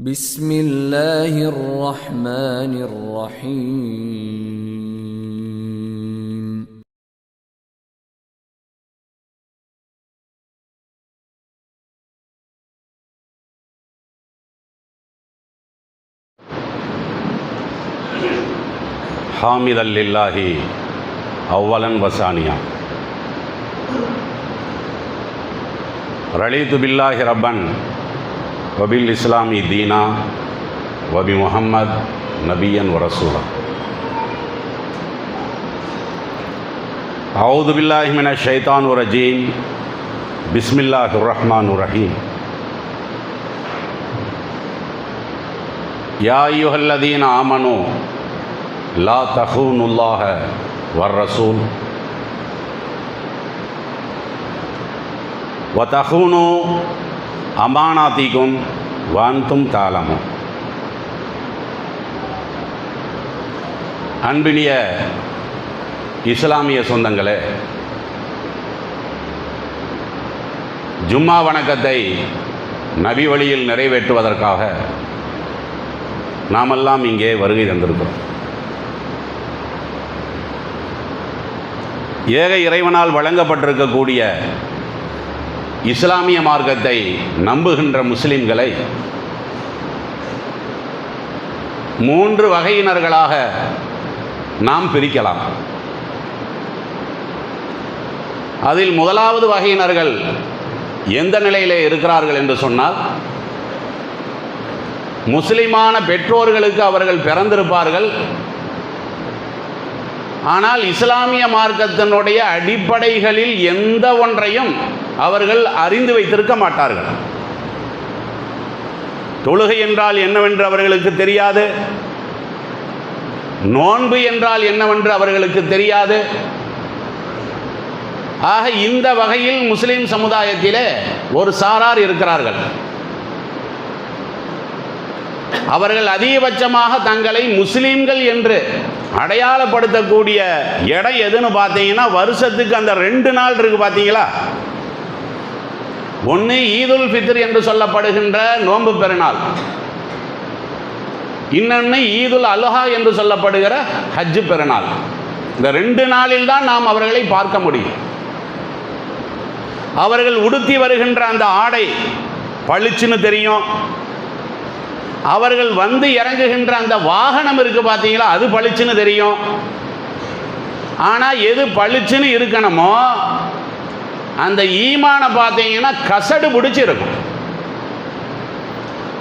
بسم الله الرحمن الرحيم. حامدا لله اولا وثانيا. رضيت بالله ربا வபில் இஸ்லாமி தீனா வபி முகம்மது நபியன் வரசூலா அவுது பில்லாஹிமின ஷைத்தான் ரஜீம் பிஸ்மில்லாஹ் ரஹ்மான் ரஹீம் யாயுஹல்லதீன் ஆமனு லா தஹூனுல்லாஹ வர் ரசூல் وتخونوا அமானாத்திக்கும் வாந்தும் தாளமும். அன்பினிய இஸ்லாமிய சொந்தங்களே ஜும்மா வணக்கத்தை நபி வழியில் நிறைவேற்றுவதற்காக நாமெல்லாம் இங்கே வருகை தந்திருக்கிறோம். ஏக இறைவனால் வழங்கப்பட்டிருக்கக்கூடிய இஸ்லாமிய மார்க்கத்தை நம்புகின்ற முஸ்லிம்களை மூன்று வகையினர்களாக நாம் பிரிக்கலாம். அதில் முதலாவது வகையினர்கள் எந்த நிலையிலே இருக்கிறார்கள் என்று சொன்னால் முஸ்லிமான பெற்றோர்களுக்கு அவர்கள் பிறந்திருப்பார்கள். ஆனால் இஸ்லாமிய மார்க்கத்தினுடைய அடிப்படைகளில் எந்த ஒன்றையும் அவர்கள் அறிந்து வைத்திருக்க மாட்டார்கள். தொழுகை என்றால் என்னவென்று அவர்களுக்கு தெரியாது. நோன்பு என்றால் என்னவென்று அவர்களுக்கு தெரியாது. ஆக இந்த வகையில் முஸ்லிம் சமுதாயத்திலே ஒரு சாரார் இருக்கிறார்கள். அவர்கள் அதிகபட்சமாக தங்களை முஸ்லீம்கள் என்று அடையாளப்படுத்தக்கூடிய இடம் எதுன்னு பார்த்தீங்கன்னா வருஷத்துக்கு அந்த ரெண்டு நாள் இருக்கு பார்த்தீங்களா? ஒன்று ஈதுல் ஃபித்ர் என்று சொல்லப்படுகின்ற நோன்பு பெருநாள். இன்னொன்று ஈதுல் அலுஹா என்று சொல்லப்படுகிற ஹஜ்ஜு பெருநாள். இந்த ரெண்டு நாளில் தான் நாம் அவர்களை பார்க்க முடியும். அவர்கள் உடுத்தி வருகின்ற அந்த ஆடை பளிச்சுன்னு தெரியும். அவர்கள் வந்து இறங்குகின்ற அந்த வாகனம் இருக்கு பார்த்தீங்களா அது பளிச்சுன்னு தெரியும். ஆனால் எது பளிச்சுன்னு இருக்கணுமோ அந்த ஈமானை பார்த்தீங்கன்னா கசடு பிடிச்சிருக்கும்.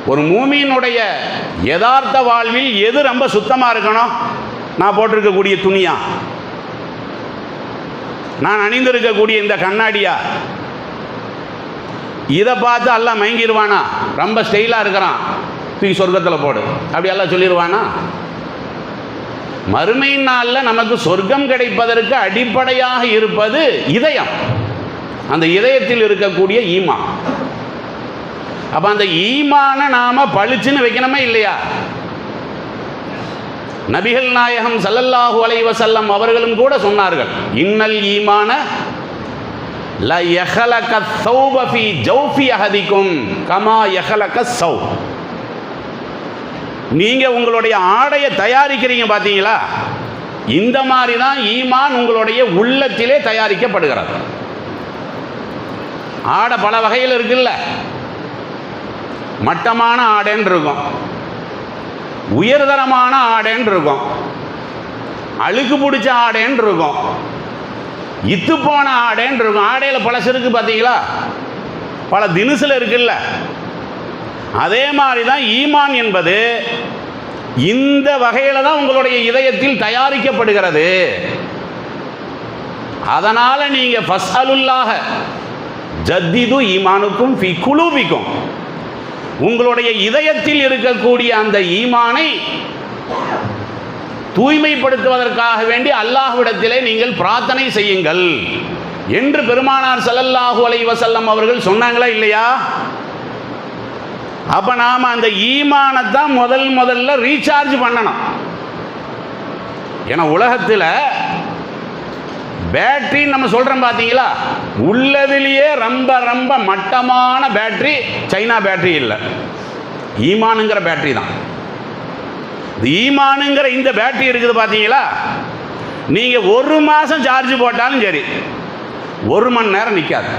ஒரு மூமியினுடைய யதார்த்த வாழ்வில் எது ரொம்ப சுத்தமாக இருக்கணும்? நான் போட்டிருக்கக்கூடிய துணியா? நான் அணிந்திருக்கக்கூடிய இந்த கண்ணாடியா? இதை பார்த்து எல்லாம் மயங்கிடுவானா ரொம்ப ஸ்டைலாக இருக்கிறான். தூக்கி சொர்க்கத்தில் போடு. அப்படி எல்லாம் சொல்லிடுவானா மறுமை நாளில் நமக்கு சொர்க்கம் கிடைப்பதற்கு அடிப்படையாக இருப்பது இதயம். அந்த இதயத்தில் இருக்கக்கூடிய ஈமா. அப்போ அந்த ஈமான நாம பளிச்சுன்னு வைக்கணுமே இல்லையா? நபிகள் நாயகம் சல்லல்லாஹு அலைவ செல்லம் அவர்களும் கூட சொன்னார்கள் இன்னல் ஈமான ல யஹலக ஸௌப ஜௌஃபி அஹதிக்கும் கமா யஹலக சௌ நீங்க உங்களுடைய ஆடையை தயாரிக்கிறீங்க பார்த்தீங்களா இந்த மாதிரி தான் ஈமான் உங்களுடைய உள்ளத்திலே தயாரிக்கப்படுகிறது. ஆடை பல வகையில் இருக்குல்ல. மட்டமான ஆடைன்னு இருக்கும் உயர்தரமான ஆடைன்னு இருக்கும் அழுக்கு பிடிச்ச ஆடைன்னு இருக்கும் இத்து போன ஆடைன்னு இருக்கும் ஆடையில் பழசு இருக்குது பார்த்தீங்களா பல தினுசில் இருக்குல்ல. அதே மாதிரி தான் ஈமான் என்பது இந்த வகையில் தான் உங்களுடைய இதயத்தில் தயாரிக்கப்படுகிறது. அதனால் நீங்கள் ஃபஸ்அலுல்லாக ஜத்திது ஈமானுக்கும் ஃபி குலூபிக்கும். உங்களுடைய இதயத்தில் இருக்கக்கூடிய அந்த ஈமானை தூய்மைப்படுத்துவதற்காக வேண்டி அல்லாஹ்விடத்திலே நீங்கள் பிரார்த்தனை செய்யுங்கள். என்று பெருமானார் சல்லல்லாஹு அலை வசல்லம் அவர்கள் சொன்னாங்களா இல்லையா? அப்போ நாம் அந்த ஈமானத்தான் தான் முதல் முதல்ல ரீசார்ஜ் பண்ணணும். ஏன்னா உலகத்தில் பேட்டரின்னு நம்ம சொல்கிறோம் பார்த்தீங்களா உள்ளதிலேயே ரொம்ப ரொம்ப மட்டமான பேட்டரி சைனா பேட்டரி இல்லை. ஈமானுங்கிற பேட்டரி தான். ஈமானுங்கிற இந்த பேட்டரி இருக்குது பார்த்தீங்களா நீங்கள் ஒரு மாதம் சார்ஜ் போட்டாலும் சரி ஒரு மணி நேரம் நிற்காது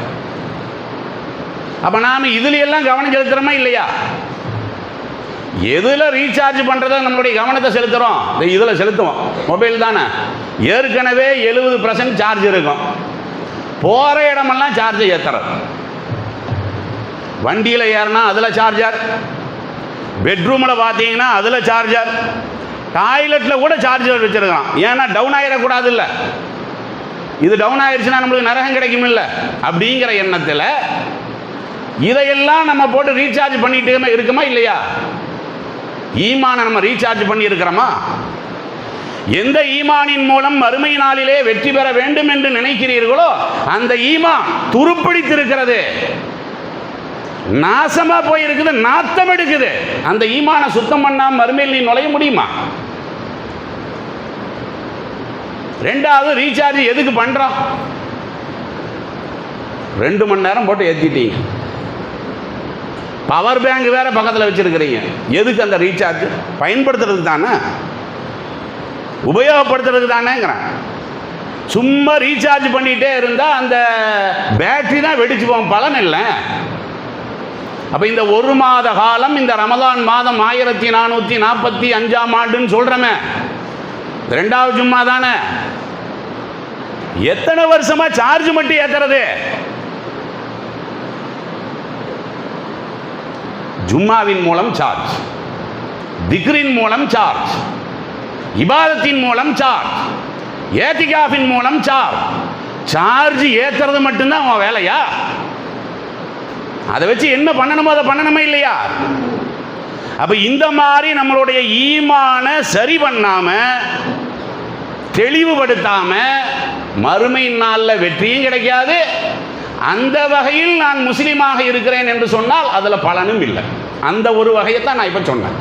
அப்போ நாம் இதுலையெல்லாம் கவனம் செலுத்துகிறோமா இல்லையா? எதில் ரீசார்ஜ் பண்ணுறத நம்மளுடைய கவனத்தை செலுத்துகிறோம் இதில் செலுத்துவோம். மொபைல் தானே. ஏற்கனவே எழுபது பர்சன்ட் சார்ஜ் இருக்கும். போகிற இடமெல்லாம் சார்ஜை ஏற்றுறது வண்டியில் ஏறினா அதில் சார்ஜர் பெட்ரூமில் பார்த்தீங்கன்னா அதில் சார்ஜர் டாய்லெட்டில் கூட சார்ஜர் வச்சுருக்கான் ஏன்னா டவுன் ஆகிடக்கூடாது இல்லை இது டவுன் ஆயிடுச்சுன்னா நம்மளுக்கு நரகம் கிடைக்கும் இல்லை அப்படிங்கிற எண்ணத்தில் இதையெல்லாம் நம்ம போட்டு ரீசார்ஜ் பண்ணிட்டு இருக்குமா இல்லையா? ஈமானை நம்ம ரீசார்ஜ் பண்ணி இருக்கிறோமா எந்த ஈமானின் மூலம் மறுமை நாளிலே வெற்றி பெற வேண்டும் என்று நினைக்கிறீர்களோ அந்த ஈமான் துருப்பிடித்திருக்கிறது. நாசமா போயிருக்குது நாத்தம் எடுக்குது. அந்த ஈமானை சுத்தம் பண்ணாம மறுமையில் நீ நுழைய முடியுமா? ரெண்டாவது ரீசார்ஜ் எதுக்கு பண்றோம் ரெண்டு மணி நேரம் போட்டு ஏற்றிட்டீங்க பவர் பேங்க் வேற பக்கத்தில் வச்சிருக்கிறீங்க. எதுக்கு அந்த ரீசார்ஜ்? பயன்படுத்துறது தானே? உபயோகப்படுத்துறதுக்கு தானேங்கிறேன் சும்மா ரீசார்ஜ் பண்ணிகிட்டே இருந்தால் அந்த பேட்டரி தான் வெடிச்சு போகும் பலன் இல்லை. அப்போ இந்த ஒரு மாத காலம் இந்த ரமதான் மாதம் ஆயிரத்தி நானூற்றி நாற்பத்தி அஞ்சாம் ஆண்டுன்னு சொல்கிறோமே ரெண்டாவது சும்மா தானே. எத்தனை வருஷமாக சார்ஜ் மட்டும் ஏத்துறது? ஜும்மாவின் மூலம் சார்ஜ் திக்ரின் மூலம் சார்ஜ் இபாதத்தின் மூலம் சார்ஜ் ஏத்திகாஃபின் மூலம் சார்ஜ் சார்ஜ் ஏத்துறது மட்டும்தான் உன் வேலையா? அதை வச்சு என்ன பண்ணணுமோ அதை பண்ணணுமா இல்லையா? அப்ப இந்த மாதிரி நம்மளுடைய ஈமான சரி பண்ணாம தெளிவுபடுத்தாம மறுமை நாளில் வெற்றியும் கிடைக்காது. அந்த வகையில் நான் முஸ்லீமாக இருக்கிறேன் என்று சொன்னால் அதில் பலனும் இல்லை. அந்த ஒரு வகையை தான் நான் இப்போ சொன்னேன்.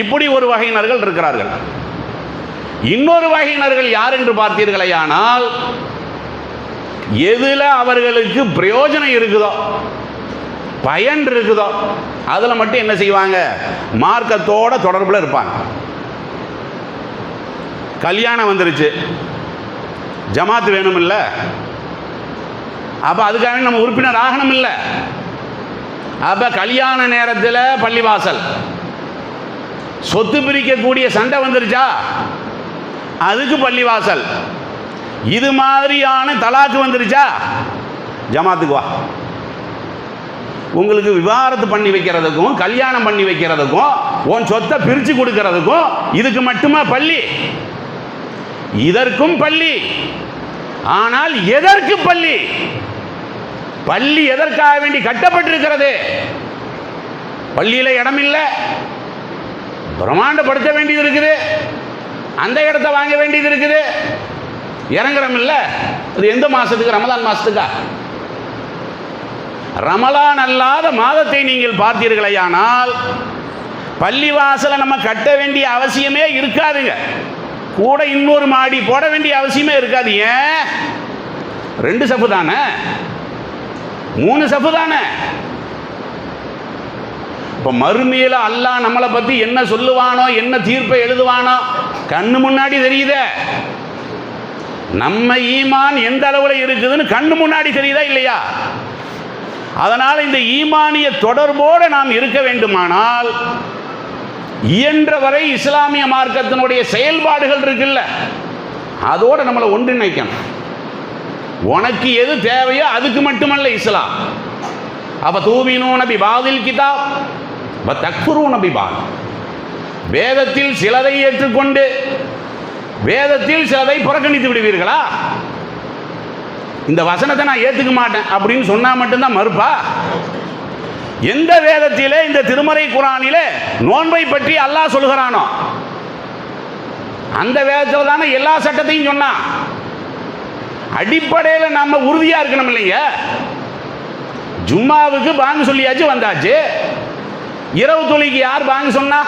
இப்படி ஒரு வகையினர்கள் இருக்கிறார்கள். இன்னொரு வகையினர்கள் யார் என்று பார்த்தீர்களேயானால் எதில் அவர்களுக்கு பிரயோஜனம் இருக்குதோ பயன் இருக்குதோ அதில் மட்டும் என்ன செய்வாங்க? மார்க்கத்தோட தொடர்பில் இருப்பாங்க. கல்யாணம் வந்துருச்சு. ஜமாத்து வேணும் இல்லை அப்போ அதுக்காக நம்ம உறுப்பினர் ஆகணும் இல்லை அப்போ கல்யாண நேரத்தில் பள்ளிவாசல். சொத்து பிரிக்கக்கூடிய சண்டை வந்துருச்சா? அதுக்கு பள்ளிவாசல். இது மாதிரியான தலாக்கு வந்துருச்சா? ஜமாத்துக்கு வா. உங்களுக்கு விவாகரத்து பண்ணி வைக்கிறதுக்கும் கல்யாணம் பண்ணி வைக்கிறதுக்கும் உன் சொத்தை பிரித்து கொடுக்கறதுக்கும் இதுக்கு மட்டுமா பள்ளி? இதற்கும் பள்ளி. ஆனால் எதற்கு பள்ளி? பள்ளி எதற்காக வேண்டி கட்டப்பட்டிருக்கிறது? பள்ளியில் இடம் பிரமாண்டப்படுத்த பிரம்மாண்டப்படுத்த வேண்டியது இருக்குது. அந்த இடத்த வாங்க வேண்டியது இருக்குது. இறங்குறோம் இல்லை? அது எந்த மாசத்துக்கு? ரமலான் மாசத்துக்கா? ரமலான் அல்லாத மாதத்தை நீங்கள் பார்த்தீர்களையானால் பள்ளிவாசலை நம்ம கட்ட வேண்டிய அவசியமே இருக்காதுங்க. கூட இன்னொரு மாடி போட வேண்டிய அவசியமே இருக்காது. ஏன்? ரெண்டு சப்பு தானே? மூணு சப்பு தானே? இப்போ மறுமையில் அல்லாஹ் நம்மளை பற்றி என்ன சொல்லுவானோ என்ன தீர்ப்பை எழுதுவானோ கண்ணு முன்னாடி தெரியுதே. நம்ம ஈமான் எந்த அளவில் இருக்குதுன்னு கண்ணு முன்னாடி தெரியுதா இல்லையா? அதனால் இந்த ஈமானிய தொடர்போடு நாம் இருக்க வேண்டுமானால் இயன்றவரை இஸ்லாமிய மார்க்கத்தினுடைய செயல்பாடுகள் இருக்குல்ல அதோடு நம்மளை ஒன்றிணைக்கணும். உனக்கு எது தேவையோ அதுக்கு மட்டுமல்ல இஸ்லாம். அப்ப தூமினோ நபி பாதில் கிதாப். தக்புரு நபி வேதத்தில் சிலதை ஏற்றுக்கொண்டு வேதத்தில் சிலதை புறக்கணித்து விடுவீர்களா? இந்த வசனத்தை நான் ஏற்றுக்க மாட்டேன். அப்படின்னு சொன்னால் மட்டும்தான் மறுப்பா? எந்த வேதத்திலே இந்த திருமறை குரானிலே நோன்பை பற்றி அல்லாஹ் சொல்கிறானோ அந்த வேதத்தில் தானே எல்லா சட்டத்தையும் சொன்னான் அடிப்படையில் நம்ம உறுதியாக இருக்கணும் இல்லைங்க. ஜும்மாவுக்கு பாங்க சொல்லியாச்சு வந்தாச்சு. இரவு துளிக்கு யார் பாங்க சொன்னா?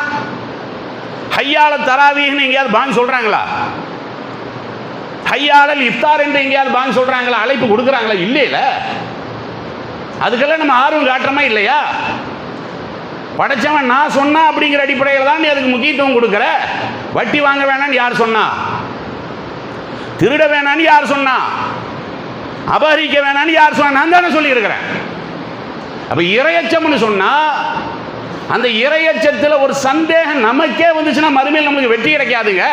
ஹையால தராவீன்னு எங்கேயாவது பாங்க சொல்றாங்களா? ஹையாளல் இஃப்தார் என்று எங்கேயாவது பாங்க சொல்றாங்களா? அழைப்பு கொடுக்குறாங்களா? இல்லையில. அதுக்கெல்லாம் நம்ம ஆர்வம் காட்டுறோமா இல்லையா? படைச்சவன் நான் சொன்னா அப்படிங்கிற அடிப்படையில் தான் நீ அதுக்கு முக்கியத்துவம் கொடுக்குற. வட்டி வாங்க வேணாம்னு யார் சொன்னா? திருட வேணாம்னு யார் சொன்னா? அபகரிக்க வேணாம்னு யார் சொன்னா? நான் தானே சொல்லியிருக்கிறேன். அப்ப இறையச்சம்னு சொன்னா அந்த இரையச்சத்தில் ஒரு சந்தேகம் நமக்கே வந்துச்சுன்னா மறுமையில் நமக்கு வெற்றி கிடைக்காதுங்க.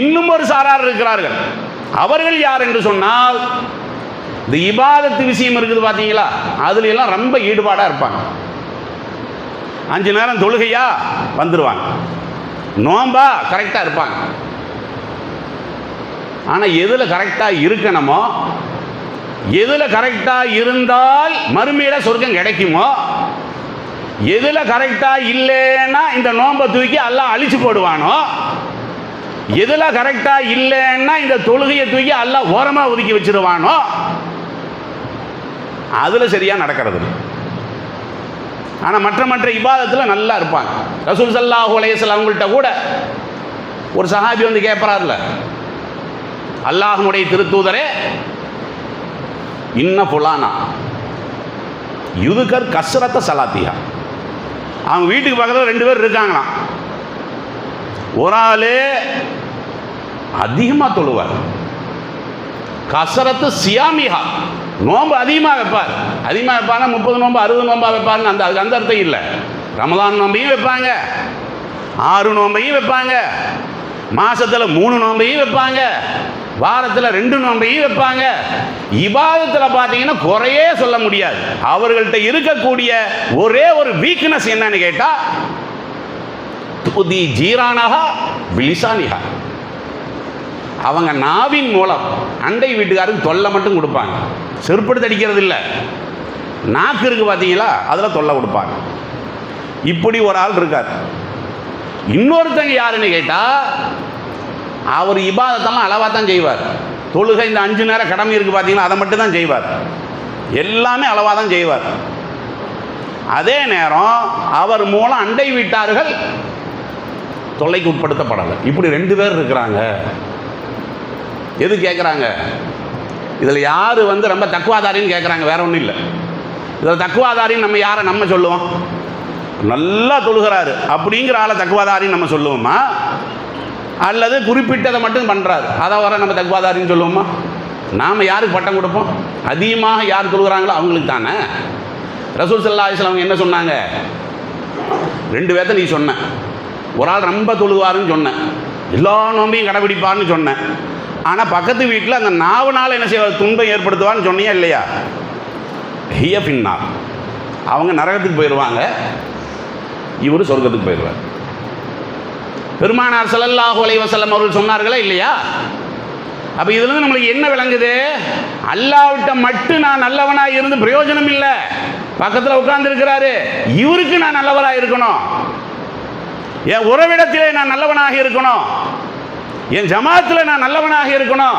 இன்னும் ஒரு சாரார் இருக்கிறார்கள். அவர்கள் யார் என்று சொன்னால் இந்த இபாதத்து விஷயம் இருக்குது பார்த்தீங்களா அதுல எல்லாம் ரொம்ப ஈடுபாடாக இருப்பாங்க. அஞ்சு நேரம் தொழுகையா வந்துடுவாங்க நோம்பா கரெக்டாக இருப்பாங்க. ஆனால் எதில் கரெக்டாக இருக்கணுமோ எதில் கரெக்டாக இருந்தால் மறுமையில் சொர்க்கம் கிடைக்குமோ? எதில் கரெக்டாக இல்லைன்னா இந்த நோம்பை தூக்கி எல்லாம் அழிச்சு போடுவானோ? எதில் கரெக்டாக இல்லைன்னா இந்த தொழுகையை தூக்கி எல்லாம் ஓரமாக ஒதுக்கி வச்சிருவானோ? அதில் சரியாக நடக்கிறது ஆனால் மற்ற மற்ற இபாதத்தில் நல்லா இருப்பாங்க. ரசூல் சல்லாஹூ அலையசல் அவங்கள்ட்ட கூட ஒரு சஹாபி வந்து கேட்பறாருல அல்லாஹனுடைய திருத்தூதரே இன்ன புலானா? யுதுகர் கசரத்த சலாத்தியா. அவங்க வீட்டுக்கு பக்கத்தில் ரெண்டு பேர் இருக்காங்களாம். ஒரு ஆளே அதிகமாக தொழுவார். கசரத்து சியாமிகா நோன்பு அதிகமாக வைப்பார். அதிகமாக வைப்பாருன்னா முப்பது நோன்பு அறுபது நோம்பா வைப்பாருன்னு அந்த அதுக்கு அந்த அர்த்தம் இல்லை. ரமலான் நோம்பையும் வைப்பாங்க. ஆறு நோம்பையும் வைப்பாங்க. மாதத்தில் மூணு நோம்பையும் வைப்பாங்க. வாரத்தில் ரெண்டு நோன்பையும் வைப்பாங்க. இபாதத்தில் பார்த்தீங்கன்னா குறையே சொல்ல முடியாது. அவர்கள்ட்ட இருக்கக்கூடிய ஒரே ஒரு வீக்னஸ் என்னன்னு கேட்டால் துதி ஜீரானகா விலிசானிகா அவங்க நாவின் மூலம் அண்டை வீட்டுக்காருக்கு தொல்லை மட்டும் கொடுப்பாங்க. செருப்படுத்தி அடிக்கிறது இல்லை. நாக்கு இருக்கு பார்த்தீங்களா அதில் தொல்லை கொடுப்பாங்க. இப்படி ஒரு ஆள் இருக்கார். இன்னொருத்தங்க யாருன்னு கேட்டால் அவர் இபாதத்தெல்லாம் அளவாக தான் செய்வார். தொழுகை இந்த அஞ்சு நேரம் கடமை இருக்குது பார்த்தீங்கன்னா அதை மட்டும் தான் செய்வார். எல்லாமே அளவாக தான் செய்வார். அதே நேரம் அவர் மூலம் அண்டை வீட்டார்கள் தொல்லைக்கு உட்படுத்தப்படலை. இப்படி ரெண்டு பேர் இருக்கிறாங்க. எது கேட்குறாங்க இதில் யார் வந்து ரொம்ப தக்குவாதாரின்னு கேட்குறாங்க வேற ஒன்றும் இல்லை. இதில் தக்குவாதாரின்னு நம்ம யாரை நம்ம சொல்லுவோம்? நல்லா தொழுகிறாரு. அப்படிங்கிற ஆளை தக்குவாதாரின்னு நம்ம சொல்லுவோமா? அல்லது குறிப்பிட்டதை மட்டும் பண்ணுறாரு அதை வர நம்ம தக்குவாதாரின்னு சொல்லுவோமா? நாம் யாருக்கு பட்டம் கொடுப்போம்? அதிகமாக யார் சொல்கிறாங்களோ அவங்களுக்கு தானே. ரசூல் சல்லா அவங்க என்ன சொன்னாங்க? ரெண்டு பேர்த்த நீ சொன்ன. ஒரு ஆள் ரொம்ப தொழுவாருன்னு சொன்னேன் எல்லா நோம்பையும் கடைபிடிப்பார்னு சொன்னேன் ஆனால் பக்கத்து வீட்டில் அந்த நாவனால் என்ன செய்வார்? துன்பம் ஏற்படுத்துவான்னு சொன்னியா இல்லையா? ஹிய பின்னா அவங்க நரகத்துக்கு போயிடுவாங்க இவர் சொர்க்கத்துக்கு போயிடுவார் பெருமானார் ஸல்லல்லாஹு அலைவசல்லம் அவர்கள் சொன்னார்களா இல்லையா? அப்போ இதுலேருந்து நம்மளுக்கு என்ன விளங்குது? அல்லாவிட்ட மட்டும் நான் நல்லவனாக இருந்து பிரயோஜனம் இல்லை. பக்கத்தில் உட்கார்ந்துருக்கிறாரு இவருக்கு நான் நல்லவராக இருக்கணும். என் உறவிடத்திலே நான் நல்லவனாக இருக்கணும். என் ஜமாத்தில் நான் நல்லவனாக இருக்கணும்.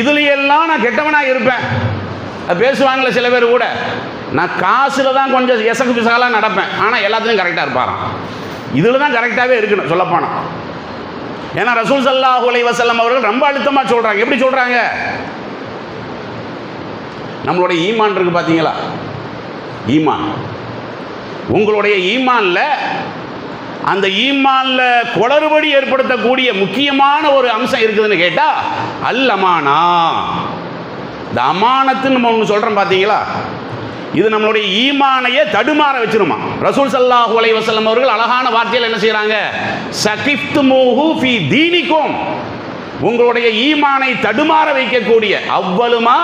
இதுல எல்லாம் நான் கெட்டவனாக இருப்பேன். பேசுவாங்களே சில பேர் கூட. நான் காசில் தான் கொஞ்சம் எசகு பிசகலாக நடப்பேன். ஆனால் எல்லாத்துலேயும் கரெக்டாக இருப்பாரான் இதில் தான் கரெக்டாகவே இருக்கணும் சொல்லப்போனால் ஏன்னா ரசூல் சல்லாஹூ அலைஹி அவர்கள் ரொம்ப அழுத்தமாக சொல்கிறாங்க எப்படி சொல்கிறாங்க நம்மளுடைய ஈமான் இருக்கு பார்த்தீங்களா ஈமான். உங்களுடைய ஈமானில் அந்த ஈமான்ல குளறுபடி ஏற்படுத்தக்கூடிய முக்கியமான ஒரு அம்சம் இருக்குதுன்னு கேட்டால் அல் அமானா இந்த அமானத்துன்னு நம்ம ஒன்று சொல்கிறோம் பார்த்தீங்களா இது நம்மளுடைய ஈமானையே தடுமாற வச்சிருமா? ரசூல் சல்லாஹூ அலை வஸல்லம் அவர்கள் அழகான வார்த்தையில் என்ன செய்கிறாங்க சகிஃப்து மூஹு ஃபி தீனிக்கும். உங்களுடைய ஈமானை தடுமாற வைக்கக்கூடிய அவ்வளுமா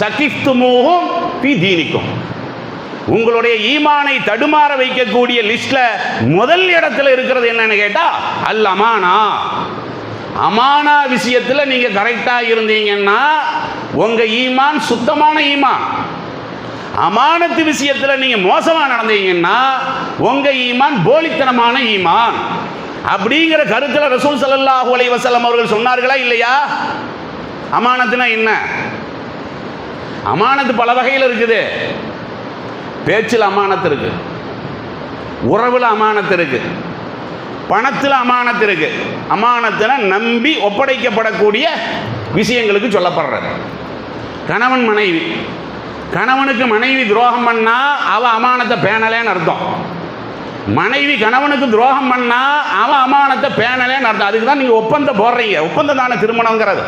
சகிஃப்து மூஹும் ஃபி தீனிக்கும். உங்களுடைய ஈமானை தடுமாற வைக்கக்கூடிய லிஸ்ட்ல முதல் இடத்துல இருக்கிறது என்னன்னு கேட்டா அல் அமானா. அமானா விஷயத்துல நீங்க கரெக்டா இருந்தீங்கன்னா உங்க ஈமான் சுத்தமான ஈமான். அமானத்து விஷயத்தில் நீங்கள் மோசமாக நடந்தீங்கன்னா உங்கள் ஈமான் போலித்தனமான ஈமான். அப்படிங்கிற கருத்தில் ரசூல் ஸல்லல்லாஹு அலை வசலம் அவர்கள் சொன்னார்களா இல்லையா? அமானத்துனா என்ன? அமானத்து பல வகையில் இருக்குது. பேச்சில் அமானத்து இருக்கு. உறவில் அமானத்து இருக்கு. பணத்தில் அமானத்து இருக்கு. அமானத்தின நம்பி ஒப்படைக்கப்படக்கூடிய விஷயங்களுக்கு சொல்லப்படுறது. கணவன் மனைவி கணவனுக்கு மனைவி துரோகம் பண்ணா அவ அமானத்தை பேணலேன்னு அர்த்தம். மனைவி கணவனுக்கு துரோகம் பண்ணா அவன் அமானத்தை பேணலேன்னு அர்த்தம். அதுக்கு தான் நீங்கள் ஒப்பந்தம் போடுறீங்க. ஒப்பந்தம் தானே திருமணங்கிறது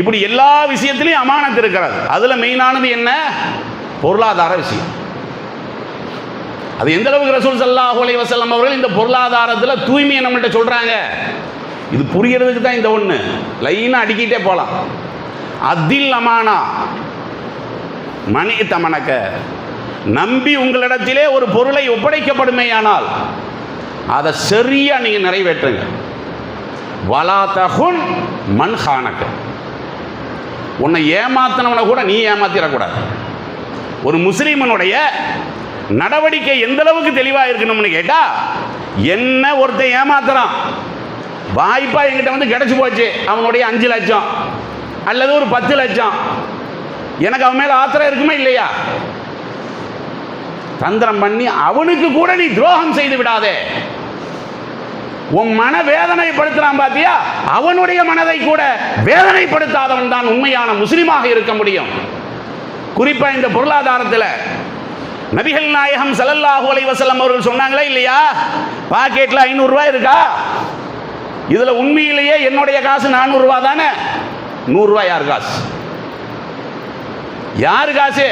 இப்படி எல்லா விஷயத்திலையும் அமானத்து இருக்கிறது. அதில் மெயினானது என்ன? பொருளாதார விஷயம். அது எந்த அளவுக்கு ரசூல் சல்லாஹூ அலைஹி வசல்லம் அவர்கள் இந்த பொருளாதாரத்தில் தூய்மையை நம்மள்கிட்ட சொல்கிறாங்க இது புரியறதுக்கு தான் இந்த ஒன்று லைனாக அடிக்கிட்டே போகலாம் அதில் அமானா. மணி தமனக்க நம்பி உங்களிடத்திலே ஒரு பொருளை ஒப்படைக்கப்படுமேயானால் அதை சரியாக நீங்கள் நிறைவேற்றுங்க. வலா தகுன் மண் ஹானக்க உன்னை ஏமாத்தினவனை கூட நீ ஏமாத்திடக்கூடாது. ஒரு முஸ்லீமனுடைய நடவடிக்கை எந்த அளவுக்கு தெளிவாக இருக்கணும்னு கேட்டால் என்ன ஒருத்தன் ஏமாத்துறான்? வாய்ப்பா என்கிட்ட வந்து கிடச்சி போச்சு அவனுடைய அஞ்சு லட்சம் அல்லது ஒரு பத்து லட்சம் எனக்கு அவன் மேலே ஆத்திரம் இருக்குமா இல்லையா? தந்திரம் பண்ணி அவனுக்கு கூட நீ துரோகம் செய்து விடாதே. உன் மன வேதனைப்படுத்துறான் பாத்தியா? அவனுடைய மனதை கூட வேதனைப்படுத்தாதவன் தான் உண்மையான முஸ்லிமாக இருக்க முடியும். குறிப்பா இந்த பொருளாதாரத்தில் நபிகள் நாயகம் ஸல்லல்லாஹு அலைஹி அவர்கள் சொன்னாங்களா இல்லையா? பாக்கெட்டில் ஐநூறுரூவா இருக்கா? இதில் உண்மையிலேயே என்னுடைய காசு நானூறுரூவா தானே? நூறுரூவா யார் காசு? யார் காசு?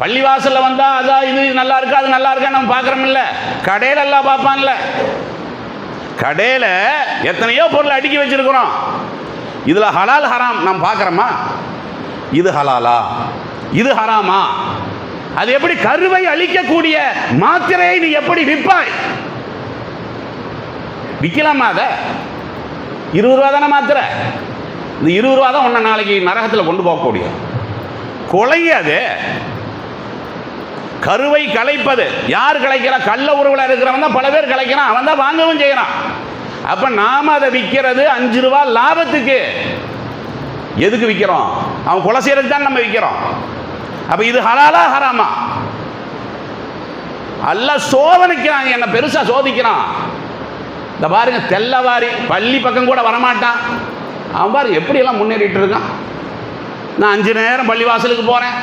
பள்ளிவாசல்ல வந்தா அதான் இது நல்லா இருக்கா அது நல்லா இருக்கா நம்ம பார்க்குறோமில்ல கடையில் எல்லாம் பார்ப்பான்ல. கடையில் எத்தனையோ பொருள் அடுக்கி வச்சிருக்கிறோம். இதில் ஹலால் ஹராம் நாம் பார்க்குறோமா? இது ஹலாலா? இது ஹராமா? அது எப்படி கருவை அழிக்கக்கூடிய மாத்திரையை நீ எப்படி விற்பாய்? விற்கலாமா அதை? இருபது ரூபா தானே மாத்திரை. இந்த இருபது ரூபா தான் உன்னை நாளைக்கு நரகத்தில் கொண்டு போகக்கூடிய கொலை அது கருவை கலைப்பது. யார் கலைக்கிறா? கள்ள உறவுல இருக்கிறவன் தான் பல பேர் கலைக்கிறான். அவன் தான் வாங்கவும் செய்கிறான் அப்ப நாம அதை விற்கிறது அஞ்சு ரூபா லாபத்துக்கு. எதுக்கு விற்கிறோம் அவன் கொலை செய்யறதுக்கு தான் நம்ம விற்கிறோம் அப்ப இது ஹலாலா ஹராமா? அல்ல சோதனைக்கிறாங்க. என்ன பெருசா சோதிக்கிறான். இந்த பாருங்க தெல்லவாரி பள்ளி பக்கம் கூட வரமாட்டான். அவன் பாரு எப்படியெல்லாம் முன்னேறிட்டு இருக்கான்? நான் அஞ்சு நேரம் பள்ளிவாசலுக்கு போகிறேன்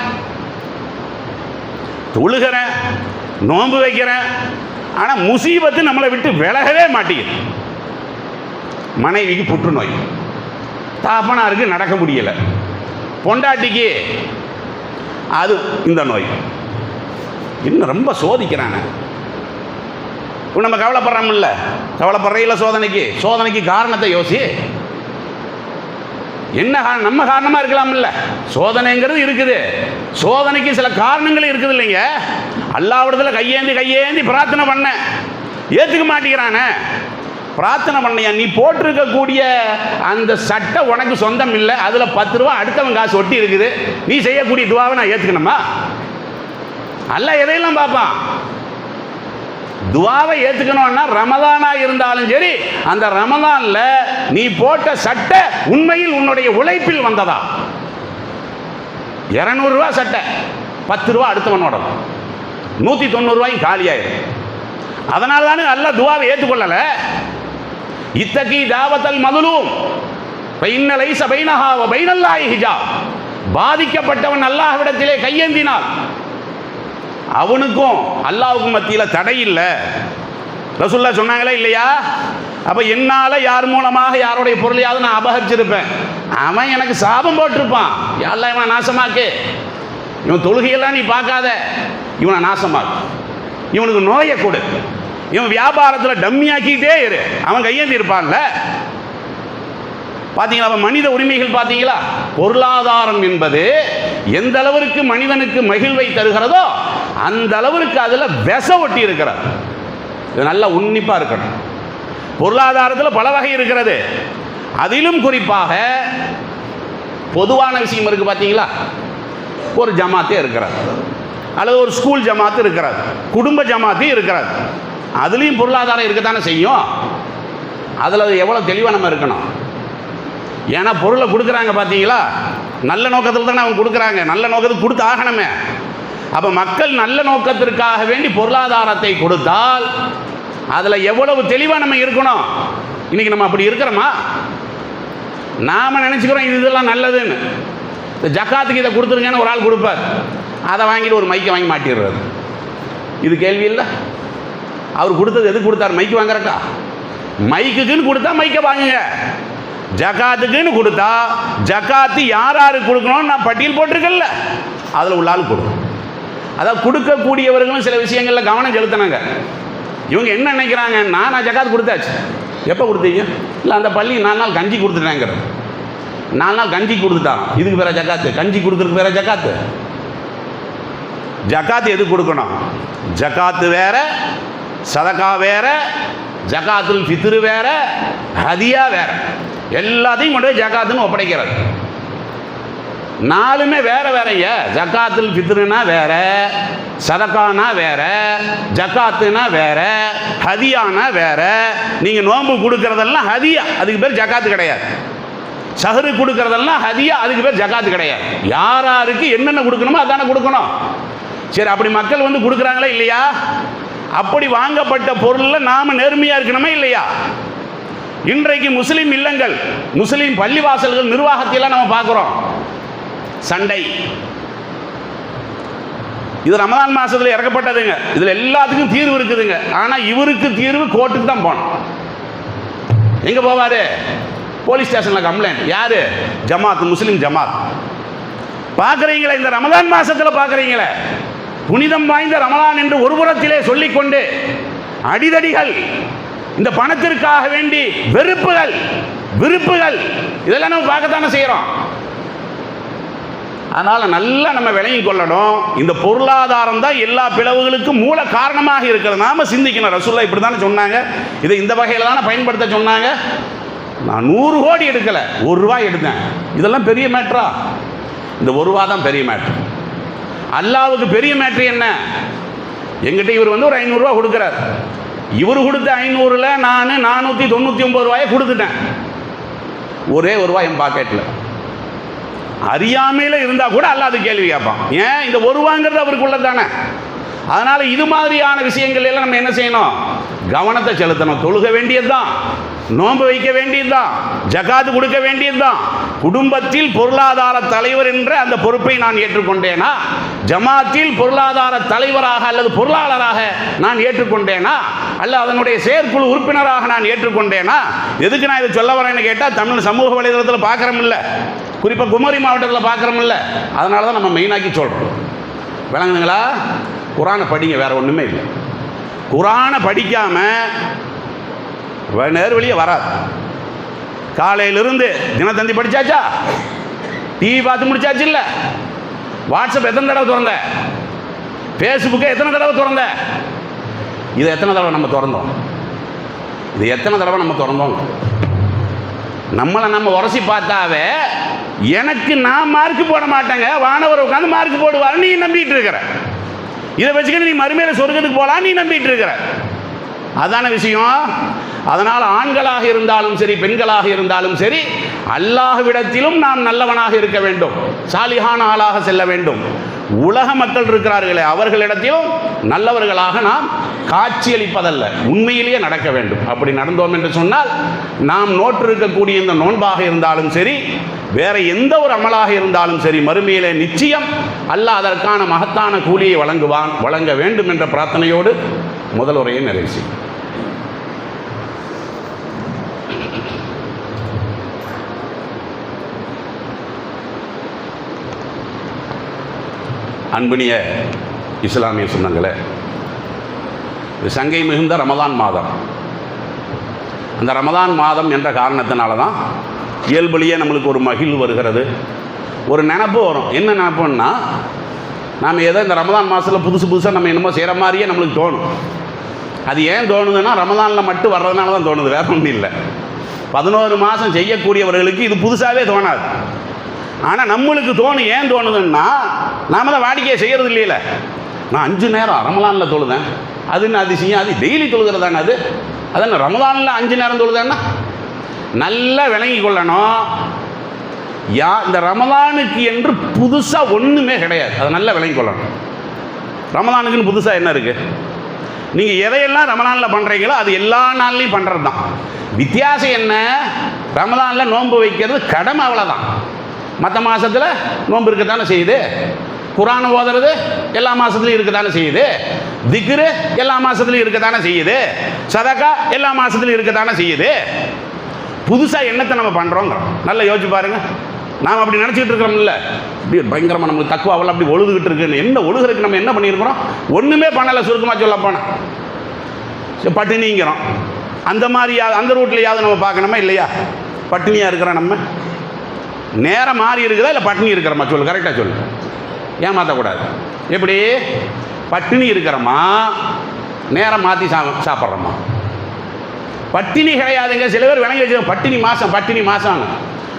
தொழுகிறேன் நோன்பு வைக்கிறேன். ஆனால் முசீபத்து நம்மளை விட்டு விலகவே மாட்டேங்குது. மனைவிக்கு புற்றுநோய். தாப்பனாருக்கு நடக்க முடியலை. பொண்டாட்டிக்கு அது இந்த நோய். இன்னும் ரொம்ப சோதிக்கிறாங்க இப்போ நம்ம கவலைப்படுறோம்ல. கவலைப்படுறையில சோதனைக்கு. சோதனைக்கு காரணத்தை யோசி. என்ன காரணம் நம்ம காரணமாக இருக்கலாம்ல. சோதனைங்கிறது இருக்குது. சோதனைக்கு சில காரணங்கள் இருக்குது இல்லைங்க. அல்லாவிடத்தில் கையேந்தி கையேந்தி பிரார்த்தனை பண்ண. ஏற்றுக்க மாட்டேங்கிறானே. பிரார்த்தனை பண்ணையா? நீ போட்டிருக்கக்கூடிய அந்த சட்டை உனக்கு சொந்தம் இல்லை. அதில் பத்து ரூபா அடுத்தவன் காசு ஒட்டி இருக்குது. நீ செய்யக்கூடிய துவாவை நான் ஏற்றுக்கணுமா அல்ல எதையெல்லாம் பார்ப்பான்? துவாவை ஏத்துக்கணும்னா ரமதானா இருந்தாலும் சரி அந்த ரமதான்ல நீ போட்ட சட்டை உண்மையில் உன்னுடைய உழைப்பில் வந்ததா? இரநூறுவா சட்டை பத்து ரூபா அடுத்தவனோட நூற்றி தொண்ணூறுரூவாயும் காலியாயிரும். அதனால தானே நல்ல துவாவை ஏற்றுக்கொள்ளல இத்தகி தாவத்தல் மதுலும். பைனலை சபைனஹாவ பைனல்லாய் ஹிஜா பாதிக்கப்பட்டவன் அல்லாஹ்விடத்திலே கையேந்தினான் அவனுக்கும் அல்லாவுக்கும் மத்தியில் தடை இல்லை. ரசுல்லா சொன்னாங்களே இல்லையா? அப்போ என்னால் யார் மூலமாக யாருடைய பொருளையாவது நான் அபகரிச்சிருப்பேன்? அவன் எனக்கு சாபம் போட்டிருப்பான். யாரெல்லாம் இவனை நாசமாக்கு. இவன் தொழுகையெல்லாம் நீ பார்க்காத. இவனை நாசமாக்கு. இவனுக்கு நோயை கொடு. இவன் வியாபாரத்தில் டம்மியாக்கிட்டே இரு. அவன் கையேந்தி இருப்பான்ல. பார்த்தீங்களா அவன் மனித உரிமைகள் பார்த்தீங்களா பொருளாதாரம் என்பது எந்த அளவிற்கு மனிதனுக்கு மகிழ்வை தருகிறதோ அந்த அளவிற்கு அதில் விச ஒட்டி இருக்கிறார். இது நல்லா உன்னிப்பாக இருக்கணும். பொருளாதாரத்தில் பல வகை இருக்கிறது. அதிலும் குறிப்பாக பொதுவான விஷயம் இருக்குது பார்த்தீங்களா ஒரு ஜமாத்தே இருக்கிறார். அல்லது ஒரு ஸ்கூல் ஜமாத்து இருக்கிறார். குடும்ப ஜமாத்து இருக்கிறார். அதுலேயும் பொருளாதாரம் இருக்கத்தானே செய்யும்? அதில் எவ்வளோ தெளிவாக நம்ம இருக்கணும்? ஏன்னா பொருளை கொடுக்குறாங்க பார்த்தீங்களா நல்ல நோக்கத்தில் தானே அவங்க கொடுக்குறாங்க. நல்ல நோக்கத்துக்கு கொடுத்து ஆகணுமே. அப்போ மக்கள் நல்ல நோக்கத்திற்காக வேண்டி பொருளாதாரத்தை கொடுத்தால் அதில் எவ்வளவு தெளிவாக நம்ம இருக்கணும்? இன்றைக்கி நம்ம அப்படி இருக்கிறோமா? நாம் நினச்சிக்கிறோம் இது இதெல்லாம் நல்லதுன்னு. இந்த ஜக்காத்துக்கு இதை கொடுத்துருங்கன்னு ஒரு ஆள் கொடுப்பார். அதை வாங்கிட்டு ஒரு மைக்கை வாங்கி மாட்டிடுறாரு. இது கேள்வி இல்லை? அவர் கொடுத்தது எதுக்கு கொடுத்தார்? மைக்கு வாங்குறக்கா? மைக்குக்குன்னு கொடுத்தா மைக்கை வாங்குங்க. ஜக்காத்துக்குன்னு கொடுத்தா ஜக்காத்து யார் யாருக்கு கொடுக்கணும்னு நான் பட்டியல் போட்டிருக்கேன்ல. அதில் உள்ள ஆள் கொடு அதான் கொடுக்கக்கூடியவர்களும் சில விஷயங்களில் கவனம் செலுத்தினாங்க. இவங்க என்ன நினைக்கிறாங்க? நான் நான் கொடுத்தாச்சு. எப்போ கொடுத்தீங்க? இல்லை அந்த பள்ளி நாலு நாள் கஞ்சி கொடுத்துட்டேங்கிற நாலு நாள் கஞ்சி கொடுத்துட்டான் இதுக்கு வேற ஜக்காத்து. கஞ்சி கொடுக்கறதுக்கு வேற ஜக்காத்து. ஜக்காத்து எது கொடுக்கணும்? ஜக்காத்து வேற சதக்கா வேற ஜக்காத்துல் ஃபித்ரு வேற ஹதியா வேற. எல்லாத்தையும் கொண்டு போய் ஜக்காத்துன்னு ஒப்படைக்கிறது. நாலுமே வேற வேறைய ஜக்காத்துல் ஃபித்ருனா வேற சதக்கானா வேற ஜக்காத்துனா வேற ஹதியானா வேற. நீங்கள் நோன்பு கொடுக்கறதெல்லாம் ஹதியா அதுக்கு பேர் ஜக்காத்து கிடையாது. சஹரு கொடுக்கறதெல்லாம் ஹதியா அதுக்கு பேர் ஜக்காத்து கிடையாது. யார் யாருக்கு என்னென்ன கொடுக்கணுமோ அதானே கொடுக்கணும். சரி அப்படி மக்கள் வந்து கொடுக்குறாங்களா இல்லையா? அப்படி வாங்கப்பட்ட பொருளில் நாம் நேர்மையாக இருக்கணுமா இல்லையா? இன்றைக்கு முஸ்லீம் இல்லங்கள் முஸ்லீம் பள்ளிவாசல்கள் நிர்வாகத்தையெல்லாம் நம்ம பார்க்குறோம். சண்டை. இது ரமதான் மாசத்துல இறக்கப்பட்டதுங்க. இதில் எல்லாத்துக்கும் தீர்வு இருக்குதுங்க. ஆனால் இவருக்கு தீர்வு கோர்ட்டுக்கு தான் போனோம் எங்கே போவார்? போலீஸ் ஸ்டேஷனில் கம்ப்ளைண்ட். யார்? ஜமாத் முஸ்லீம் ஜமாத். பார்க்குறீங்களே இந்த ரமதான் மாசத்துல பார்க்குறீங்களே புனிதம் வாய்ந்த ரமலான் என்று ஒரு புறத்திலே சொல்லிக்கொண்டு அடிதடிகள் இந்த பணத்திற்காக வேண்டி வெறுப்புகள் விருப்புகள் இதெல்லாம் நம்ம பார்க்கத்தானே செய்கிறோம் அதனால் நல்லா நம்ம விளங்கி கொள்ளணும். இந்த பொருளாதாரம் தான் எல்லா பிளவுகளுக்கும் மூல காரணமாக இருக்கிறது. நாம் சிந்திக்கணும். ரசூல்லா இப்படி தானே சொன்னாங்க. இதை இந்த வகையில் தானே பயன்படுத்த சொன்னாங்க. நான் நூறு கோடி எடுக்கலை. ஒரு ரூபாய் எடுத்தேன். இதெல்லாம் பெரிய மேட்ரா இந்த ஒரு ரூபா தான் பெரிய மேட்ரு அல்லாவுக்கு பெரிய மேட்ரு என்ன? எங்கிட்ட இவர் வந்து ஒரு ஐநூறுரூவா கொடுக்குறார். இவர் கொடுத்த ஐநூறில் நான் நானூற்றி தொண்ணூற்றி ஒம்பது ரூபாயை கொடுத்துட்டேன். ஒரே ஒரு ரூபாய் என் பாக்கெட்டில் அறியாமையில் இருந்தால் கூட அல்லாது கேள்வி கேட்பான். ஏன்? இந்த வருவாங்கிறது அவருக்குள்ளது தானே அதனால் இது மாதிரியான விஷயங்கள் எல்லாம் நம்ம என்ன செய்யணும்? கவனத்தை செலுத்தணும். தொழுக வேண்டியதுதான். நோன்பு வைக்க வேண்டியதுதான். ஜகாத்து கொடுக்க வேண்டியதுதான். குடும்பத்தில் பொருளாதார தலைவர் என்ற அந்த பொறுப்பை நான் ஏற்றுக்கொண்டேனா? ஜமாத்தில் பொருளாதார தலைவராக அல்லது பொருளாளராக நான் ஏற்றுக்கொண்டேனா? அல்ல அதனுடைய செயற்குழு உறுப்பினராக நான் ஏற்றுக்கொண்டேனா? எதுக்கு நான் இதை சொல்ல வரேன்னு கேட்டால் தமிழ் சமூக வலைதளத்தில் பார்க்குறோமில்ல. குறிப்பாக குமரி மாவட்டத்தில் பார்க்குறோமில்ல அதனால தான் நம்ம மெயினாக்கி சொல்கிறோம் விளங்குதுங்களா? குரானை படிங்க வேறு ஒன்றுமே இல்லை. குரானை படிக்காமல் நேர் வழியே வராது. காலையிலிருந்து தினத்தந்தி படிச்சாச்சா? டிவி பார்த்து முடிச்சாச்சு இல்லை? வாட்ஸ்அப் எத்தனை தடவை திறந்த? ஃபேஸ்புக்கை எத்தனை தடவை திறந்த? இதை எத்தனை தடவை நம்ம திறந்தோம்? இது எத்தனை தடவை நம்ம திறந்தோம்? நம்மளை நம்ம உரசி பார்த்தாவே எனக்கு நான் மார்க் போட மாட்டேங்க வானவர் உட்காந்து மார்க் போடுவார் நீ நம்பிட்டு இருக்கிற. இதை வச்சுக்கிட்டு நீ மறுமையில சொர்க்கத்துக்கு போகலாம் நீ நம்பிட்டு இருக்கிற. அதான விஷயம். அதனால் ஆண்களாக இருந்தாலும் சரி பெண்களாக இருந்தாலும் சரி அல்லாஹ்விடத்திலும் நாம் நல்லவனாக இருக்க வேண்டும். சாலிகான ஆளாக செல்ல வேண்டும். உலக மக்கள் இருக்கிறார்களே அவர்களிடத்திலும் நல்லவர்களாக நாம் காட்சியளிப்பதல்ல. உண்மையிலேயே நடக்க வேண்டும். அப்படி நடந்தோம் என்று சொன்னால் நாம் நோற்று இருக்கக்கூடிய இந்த நோன்பாக இருந்தாலும் சரி வேற எந்த ஒரு அமலாக இருந்தாலும் சரி மறுமையிலே நிச்சயம் அல்ல அதற்கான மகத்தான கூலியை வழங்குவான் வழங்க வேண்டும் என்ற பிரார்த்தனையோடு முதல் உரையை நிறைவு செய்யும் அன்பினிய இஸ்லாமிய சொந்தங்களே இது சங்கை மிகுந்த ரமதான் மாதம். அந்த ரமதான் மாதம் என்ற காரணத்தினால தான் இயல்புலேயே நம்மளுக்கு ஒரு மகிழ்வு வருகிறது. ஒரு நினப்பு வரும். என்ன நினப்புன்னா நாம் ஏதோ இந்த ரமதான் மாதத்தில் புதுசு புதுசாக நம்ம என்னமோ செய்கிற மாதிரியே நம்மளுக்கு தோணும். அது ஏன் தோணுதுன்னா ரமதானில் மட்டும் வர்றதுனால தான் தோணுது வேறு ஒன்றும் இல்லை. பதினோரு மாதம் செய்யக்கூடியவர்களுக்கு இது புதுசாகவே தோணாது. ஆனால் நம்மளுக்கு தோணும் ஏன் தோணுதுன்னா நாம தான் வாடிக்கையை செய்கிறது இல்லையில. நான் அஞ்சு நேரம் ரமலானில் தொழுதேன். அது என்ன அதிசயம்? அது டெய்லி தொழுகிறதாங்க அது. அதான் ரமலானில் அஞ்சு நேரம் தொழுதேன்னா? நல்லா விளங்கி கொள்ளணும். யா இந்த ரமலானுக்கு என்று புதுசாக ஒன்றுமே கிடையாது. அதை நல்லா விளங்கி கொள்ளணும். ரமலானுக்குன்னு புதுசாக என்ன இருக்குது நீங்கள் எதையெல்லாம் ரமலானில் பண்ணுறீங்களோ அது எல்லா நாள்லையும் பண்ணுறது தான் வித்தியாசம் என்ன? ரமலானில் நோன்பு வைக்கிறது கடமை அவ்வளோதான் மற்ற மாதத்தில் நோன்பு இருக்கத்தானே செய்யுது? குரான் ஓதுறது எல்லா மாதத்துலையும் இருக்கத்தானே செய்யுது? திக்ரு எல்லா மாதத்துலையும் இருக்கத்தானே செய்யுது? சதக்கா எல்லா மாதத்துலையும் இருக்கத்தானே செய்யுது? புதுசாக என்னத்தை நம்ம பண்ணுறோங்கிறோம் நல்லா யோசிச்சு பாருங்க. நாம் அப்படி நினச்சிக்கிட்டு இருக்கிறோம்ல. இப்படி பயங்கரமாக நமக்கு தக்குவாவில் அப்படி ஒழுதுகிட்டு இருக்குன்னு. என்ன ஒழுகுறதுக்கு நம்ம என்ன பண்ணியிருக்கிறோம்? ஒன்றுமே பண்ணலை சுருக்கமாக சொல்ல போனால் பட்டினிங்கிறோம். அந்த மாதிரியாவது அந்த ரூட்லையாவது நம்ம பார்க்கணுமா இல்லையா? பட்டினியாக இருக்கிறோம் நம்ம? நேரம் மாறி இருக்குதா இல்லை பட்டினி இருக்கிறமா? சொல்லு கரெக்டாக சொல்லு. ஏமாற்றக்கூடாது எப்படி? பட்டினி இருக்கிறோமா? நேரம் மாற்றி சா சாப்பிட்றோமா? பட்டினி கிடையாதுங்க. சில பேர் விளங்கி வச்சு பட்டினி மாதம் பட்டினி மாதம்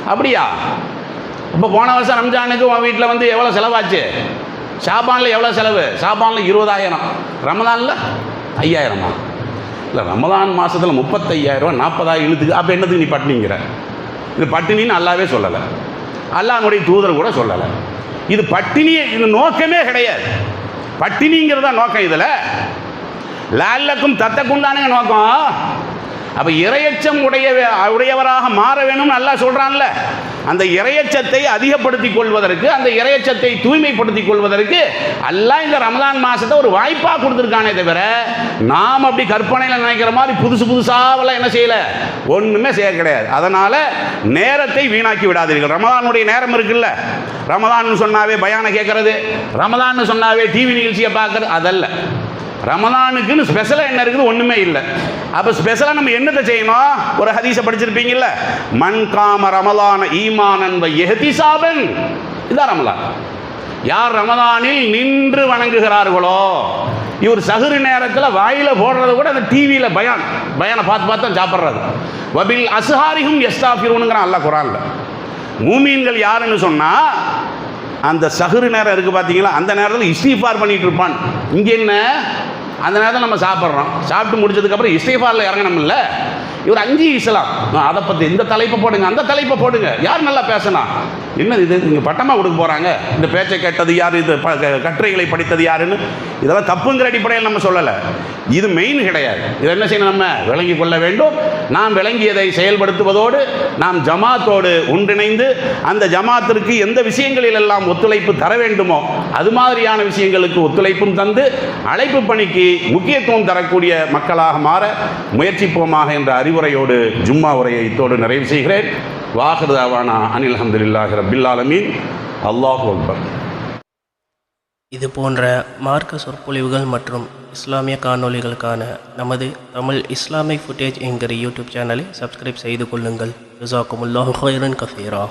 அப்படியா? இப்போ போன வருஷம் ரம்ஜானுக்கு உன் வீட்டில் வந்து எவ்வளோ செலவாச்சு? ஷாபானில் எவ்வளோ செலவு? ஷாபானில் இருபதாயிரம். ரமதானில் ஐயாயிரமா? இல்லை ரமதான் மாதத்தில் முப்பத்தையாயிரம் நாற்பதாயிரம் இழுத்துக்கு. அப்போ என்னத்துக்கு நீ பட்டினிங்கிற? இது பட்டினின்னு அல்லாவே சொல்லலை. அல்லாஹனுடைய தூதர் கூட சொல்லலை. இது பட்டினி இது நோக்கமே கிடையாது. பட்டினிங்கிறது தான் நோக்கம் இதில். லால்லக்கும் தத்தக்குண்டானுங்க நோக்கம். அப்போ இரையச்சம் உடைய உடையவராக மாற வேணும்னு நல்லா சொல்கிறான்ல அந்த இரையச்சத்தை அதிகப்படுத்தி கொள்வதற்கு அந்த இரையச்சத்தை தூய்மைப்படுத்தி கொள்வதற்கு எல்லாம் இந்த ரமலான் மாதத்தை ஒரு வாய்ப்பாக கொடுத்துருக்கானே தவிர நாம் அப்படி கற்பனையில் நினைக்கிற மாதிரி புதுசு புதுசாவெல்லாம் என்ன செய்யலை? ஒன்றுமே செய்ய கிடையாது. அதனால் நேரத்தை வீணாக்கி விடாதீர்கள். ரமலானுடைய நேரம் இருக்குல்ல. ரமதான்னு சொன்னாவே பயானை கேட்கறது ரமதான்னு சொன்னாவே டிவி நிகழ்ச்சியை பார்க்கறது அதல்ல. ரமலானுக்குன்னு ஸ்பெஷலாக என்ன இருக்குது? ஒன்றுமே இல்லை. அப்போ ஸ்பெஷலாக நம்ம என்னத்தை செய்யணும்? ஒரு ஹதீஸை படிச்சிருப்பீங்கல்ல? மண் காம ரமலான ஈமானன் எஹதிசாபன். இதான் ரமலான். யார் ரமலானில் நின்று வணங்குகிறார்களோ இவர் சகுரு நேரத்தில் வாயில் போடுறத கூட அந்த டிவியில் பயான். பயானை பார்த்து பார்த்து தான் சாப்பிட்றது. வபில் அசுஹாரிகும் எஸ்தாஃபிருங்கிறான் அல்ல குரானில் மூமீன்கள் யாருன்னு சொன்னால் அந்த சகுரு நேரம் இருக்குது பார்த்தீங்களா அந்த நேரத்தில் இஸ்டிஃபார் பண்ணிட்டு இருப்பான். இங்கே என்ன? அந்த நேரத்தில் நம்ம சாப்பிட்றோம். சாப்பிட்டு முடிச்சதுக்கப்புறம் இஸ்டிஃபாரில் இறங்கணும்ல. இவர் அஞ்சு இஸ்லாம். அதை பற்றி இந்த தலைப்பை போடுங்க அந்த தலைப்பை போடுங்க. யார் நல்லா பேசலாம் என்ன இது? இங்கே பட்டமாக கொடுக்க போகிறாங்க இந்த பேச்சை கேட்டது யார்? இது ப- கட்டுரைகளை படித்தது யாருன்னு? இதெல்லாம் தப்புங்கிற அடிப்படையில் நம்ம சொல்லலை. இது மெயின் கிடையாது. இதை என்ன செய்யணும் நம்ம? விளங்கி கொள்ள வேண்டும். நாம் விளங்கியதை செயல்படுத்துவதோடு நாம் ஜமாத்தோடு ஒன்றிணைந்து அந்த ஜமாத்திற்கு எந்த விஷயங்களில் எல்லாம் ஒத்துழைப்பு தர வேண்டுமோ அது மாதிரியான விஷயங்களுக்கு ஒத்துழைப்பும் தந்து அழைப்பு பணிக்கு முக்கியத்துவம் தரக்கூடிய மக்களாக மாற முயற்சிப்போமாக என்ற அறிவுரையோடு ஜும்மா உரையை இத்தோடு நிறைவு செய்கிறேன். வாஹிருதாவானா? அனில் அஹமதுல்லாஹி ரபில் அல்லாஹு அக்பர். இது போன்ற மார்க்க சொற்பொழிவுகள் மற்றும் இஸ்லாமிய காணொளிகளுக்கான நமது தமிழ் இஸ்லாமிக் ஃபுட்டேஜ் என்கிற யூடியூப் சேனலை சப்ஸ்கிரைப் செய்து கொள்ளுங்கள். ஜசாக்குமுல்லாஹு ஹைரன் கஃபீரா